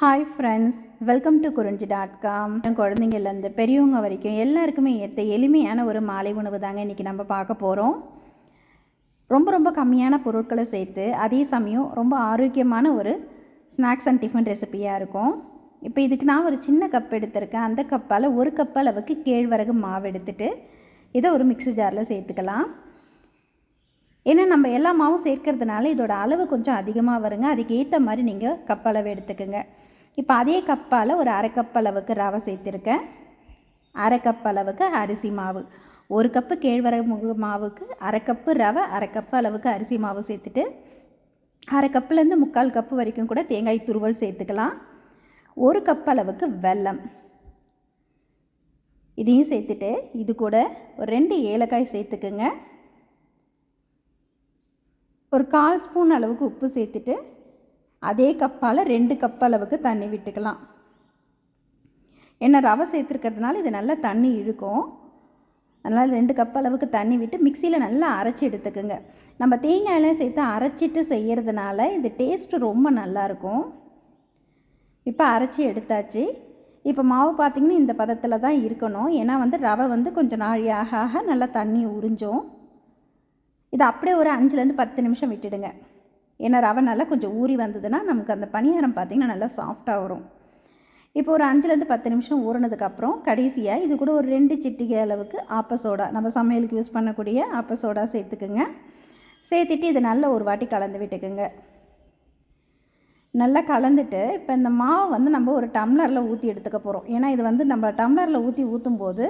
Hi friends welcome to Kurinji dot com குழந்தைங்கள்லேருந்து பெரியவங்க வரைக்கும் எல்லாருக்குமே ஏற்ற எளிமையான ஒரு மாலை உணவு தாங்க இன்றைக்கி நம்ம பார்க்க போகிறோம் ரொம்ப ரொம்ப கம்மியான பொருட்களை சேர்த்து அதே சமயம் ரொம்ப ஆரோக்கியமான ஒரு ஸ்நாக்ஸ் அண்ட் டிஃபன் ரெசிபியாக இருக்கும். இப்போ இதுக்கு நான் ஒரு சின்ன கப் எடுத்திருக்கேன். அந்த கப்பால் ஒரு கப் அளவுக்கு கேழ்வரகு மாவு எடுத்துட்டு இதை ஒரு மிக்ஸி ஜாரில் சேர்த்துக்கலாம். ஏன்னா நம்ம எல்லா மாவும் சேர்க்கறதுனால இதோட அளவு கொஞ்சம் அதிகமாக வருங்க. அதுக்கு ஏற்ற மாதிரி நீங்கள் கப் அளவு எடுத்துக்கோங்க. இப்போ அதே கப்பால் ஒரு அரை கப் அளவுக்கு ரவை சேர்த்துருக்கேன். அரை கப் அளவுக்கு அரிசி மாவு. ஒரு கப்பு கேழ்வரகு மாவுக்கு அரை கப்பு ரவை அரை கப்பு அளவுக்கு அரிசி மாவு சேர்த்துட்டு அரை கப்புலேருந்து முக்கால் கப்பு வரைக்கும் கூட தேங்காய் துருவல் சேர்த்துக்கலாம். ஒரு கப் அளவுக்கு வெல்லம். இதையும் சேர்த்துட்டு இது கூட ஒரு ரெண்டு ஏலக்காய் சேர்த்துக்குங்க. ஒரு கால் ஸ்பூன் அளவுக்கு உப்பு சேர்த்துட்டு அதே கப்பால் ரெண்டு கப் அளவுக்கு தண்ணி விட்டுக்கலாம். ஏன்னா ரவை சேர்த்துருக்கிறதுனால இது நல்லா தண்ணி இழுக்கும். அதனால் ரெண்டு கப் அளவுக்கு தண்ணி விட்டு மிக்சியில் நல்லா அரைச்சி எடுத்துக்கோங்க. நம்ம தேங்காயெல்லாம் சேர்த்து அரைச்சிட்டு செய்கிறதுனால இது டேஸ்ட்டு ரொம்ப நல்லாயிருக்கும் இப்போ அரைச்சி எடுத்தாச்சு. இப்போ மாவு பார்த்திங்கன்னா இந்த பதத்தில் தான் இருக்கணும். ஏன்னா வந்து ரவை வந்து கொஞ்சம் நாழி ஆக ஆக நல்லா தண்ணி உறிஞ்சோம். இதை அப்படியே ஒரு அஞ்சுலேருந்து பத்து நிமிஷம் விட்டுடுங்க. ஏன்னா ரவை நல்லா கொஞ்சம் ஊறி வந்ததுன்னா நமக்கு அந்த பணியாரம் பார்த்திங்கன்னா நல்லா சாஃப்டாக வரும். இப்போ ஒரு அஞ்சுலேருந்து பத்து நிமிஷம் ஊறினதுக்கப்புறம் கடைசியாக இது கூட ஒரு ரெண்டு சிட்டிகை அளவுக்கு ஆப்ப சோடா நம்ம சமையலுக்கு யூஸ் பண்ணக்கூடிய ஆப்ப சோடா சேர்த்துக்குங்க. சேர்த்துட்டு இதை நல்லா ஒரு வாட்டி கலந்து விட்டுக்குங்க. நல்லா கலந்துட்டு இப்போ இந்த மாவை வந்து நம்ம ஒரு டம்ளரில் ஊற்றி எடுத்துக்க போகிறோம் ஏன்னா இது வந்து நம்ம டம்ளரில் ஊற்றி ஊற்றும் போது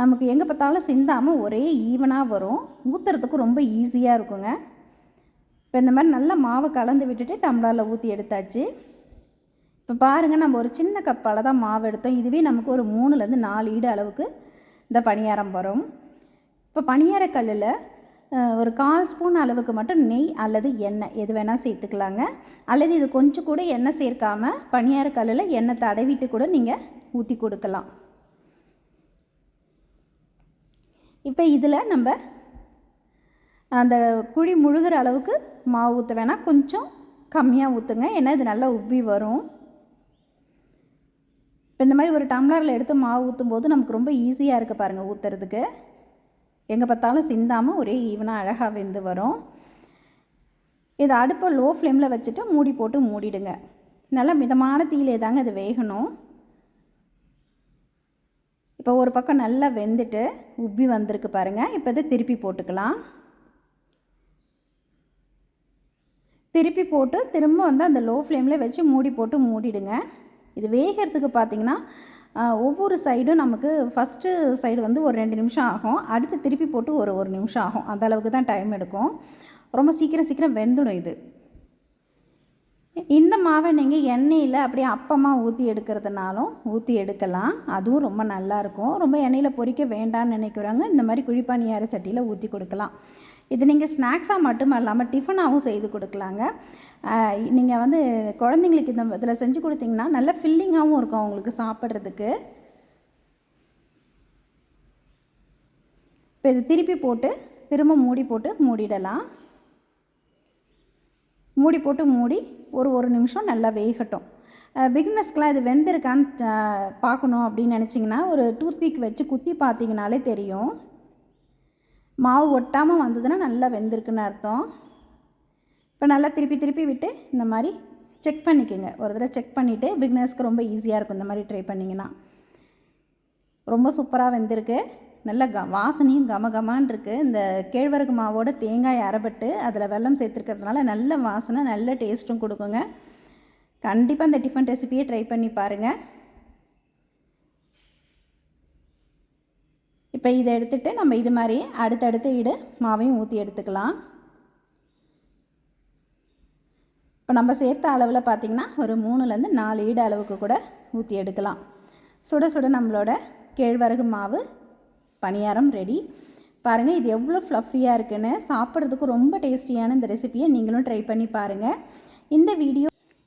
நமக்கு எங்கே பார்த்தாலும் சிந்தாமல் ஒரே ஈவனாக வரும். ஊற்றுறதுக்கு ரொம்ப ஈஸியாக இருக்குங்க. இப்போ இந்த மாதிரி நல்லா மாவை கலந்து விட்டுட்டு டம்ளரில் ஊற்றி எடுத்தாச்சு. இப்போ பாருங்கள் நம்ம ஒரு சின்ன கப்பால் தான் மாவு எடுத்தோம். இதுவே நமக்கு ஒரு மூணுலேருந்து நாலு ஈடு அளவுக்கு இந்த பணியாரம் வரும். இப்போ பணியாரக்கல்லில் ஒரு கால் ஸ்பூன் அளவுக்கு மட்டும் நெய் அல்லது எண்ணெய் எது வேணால் சேர்த்துக்கலாங்க. அல்லது இது கொஞ்சம் கூட எண்ணெய் சேர்க்காமல் பணியாரக்கல்லில் எண்ணெய் தடவிட்டு கூட நீங்கள் ஊற்றி கொடுக்கலாம். இப்போ இதில் நம்ம அந்த குழி முழுகிற அளவுக்கு மாவு ஊற்ற வேணால் கொஞ்சம் கம்மியாக ஊற்றுங்க ஏன்னா இது நல்லா உப்பி வரும். இப்போ இந்த மாதிரி ஒரு டம்ளரில் எடுத்து மாவு ஊற்றும் போது நமக்கு ரொம்ப ஈஸியாக இருக்குது பாருங்கள் ஊற்றுறதுக்கு எங்கே பார்த்தாலும் சிந்தாமல் ஒரே ஈவனாக அழகாக வெந்து வரும். இதை அடுப்பை லோ ஃப்ளேமில் வச்சுட்டு மூடி போட்டு மூடிடுங்க. நல்லா மிதமான தீயிலே தாங்க இது வேகணும். இப்போ ஒரு பக்கம் நல்லா வெந்துட்டு உப்பி வந்திருக்கு பாருங்கள் இப்போ இதை திருப்பி போட்டுக்கலாம். திருப்பி போட்டு திரும்ப வந்து அந்த லோ ஃப்ளேமில் வச்சு மூடி போட்டு மூடிடுங்க. இது வேகிறதுக்கு பார்த்திங்கன்னா ஒவ்வொரு சைடும் நமக்கு ஃபஸ்ட்டு சைடு வந்து ஒரு ரெண்டு நிமிஷம் ஆகும். அடுத்து திருப்பி போட்டு ஒரு ஒரு நிமிஷம் ஆகும். அந்த அளவுக்கு தான் டைம் எடுக்கும். ரொம்ப சீக்கிரம் சீக்கிரம் வெந்துடும் இது. இந்த மாவை நீங்கள் எண்ணெயில் அப்படியே அப்பமாக ஊற்றி எடுக்கிறதுனாலும் ஊற்றி எடுக்கலாம். அதுவும் ரொம்ப நல்லாயிருக்கும் ரொம்ப எண்ணெயில் பொறிக்க வேண்டாம்னு நினைக்கிறவங்க இந்த மாதிரி குழிப்பானியார சட்டியில் ஊற்றி கொடுக்கலாம். இது நீங்கள் ஸ்நாக்ஸாக மட்டும் இல்லாமல் டிஃபனாகவும் செய்து கொடுக்கலாங்க. நீங்கள் வந்து குழந்தைங்களுக்கு இந்த இதில் செஞ்சு கொடுத்தீங்கன்னா நல்ல ஃபில்லிங்காகவும் இருக்கும் அவங்களுக்கு சாப்பிட்றதுக்கு. இப்போ இது திருப்பி போட்டு திரும்ப மூடி போட்டு மூடிடலாம். மூடி போட்டு மூடி ஒரு ஒரு நிமிஷம் நல்லா வேகட்டும். பிக்னஸ்க்கெலாம் இது வெந்திருக்கான்னு பார்க்கணும் அப்படின்னு நினச்சிங்கன்னா ஒரு டூத்பிக் வச்சு குத்தி பார்த்தீங்கனாலே தெரியும். மாவு ஒட்டாமல் வந்ததுன்னா நல்லா வெந்திருக்குன்னு அர்த்தம். இப்போ நல்லா திருப்பி திருப்பி விட்டு இந்த மாதிரி செக் பண்ணிக்கோங்க. ஒரு தடவை செக் பண்ணிவிட்டு பிக்னஸ்க்கு ரொம்ப ஈஸியாக இருக்கும் இந்த மாதிரி ட்ரை பண்ணிங்கன்னா. ரொம்ப சூப்பராக வெந்திருக்கு. நல்ல க வாசனையும் கமகமான் இருக்குது இந்த கேழ்வரகு மாவோட தேங்காய் அரைப்பட்டு அதில் வெள்ளம் சேர்த்துருக்கிறதுனால நல்ல வாசனை நல்ல டேஸ்ட்டும் கொடுக்குங்க. கண்டிப்பாக இந்த டிஃபன் ரெசிபியை ட்ரை பண்ணி பாருங்கள் இப்போ இதை எடுத்துகிட்டு நம்ம இது மாதிரி அடுத்தடுத்து இடு மாவையும் ஊற்றி எடுத்துக்கலாம். இப்போ நம்ம சேர்த்த அளவில் பார்த்திங்கன்னா ஒரு மூணுலேருந்து நாலு ஈடு அளவுக்கு கூட ஊற்றி எடுக்கலாம். சுட சுட நம்மளோட கேழ்வரகு மாவு பணியாரம் ரெடி பாருங்கள் இது எவ்வளோ ஃப்ளஃபியாக இருக்குன்னு. சாப்பிட்றதுக்கு ரொம்ப டேஸ்டியான இந்த ரெசிப்பியை நீங்களும் ட்ரை பண்ணி பாருங்கள் இந்த வீடியோ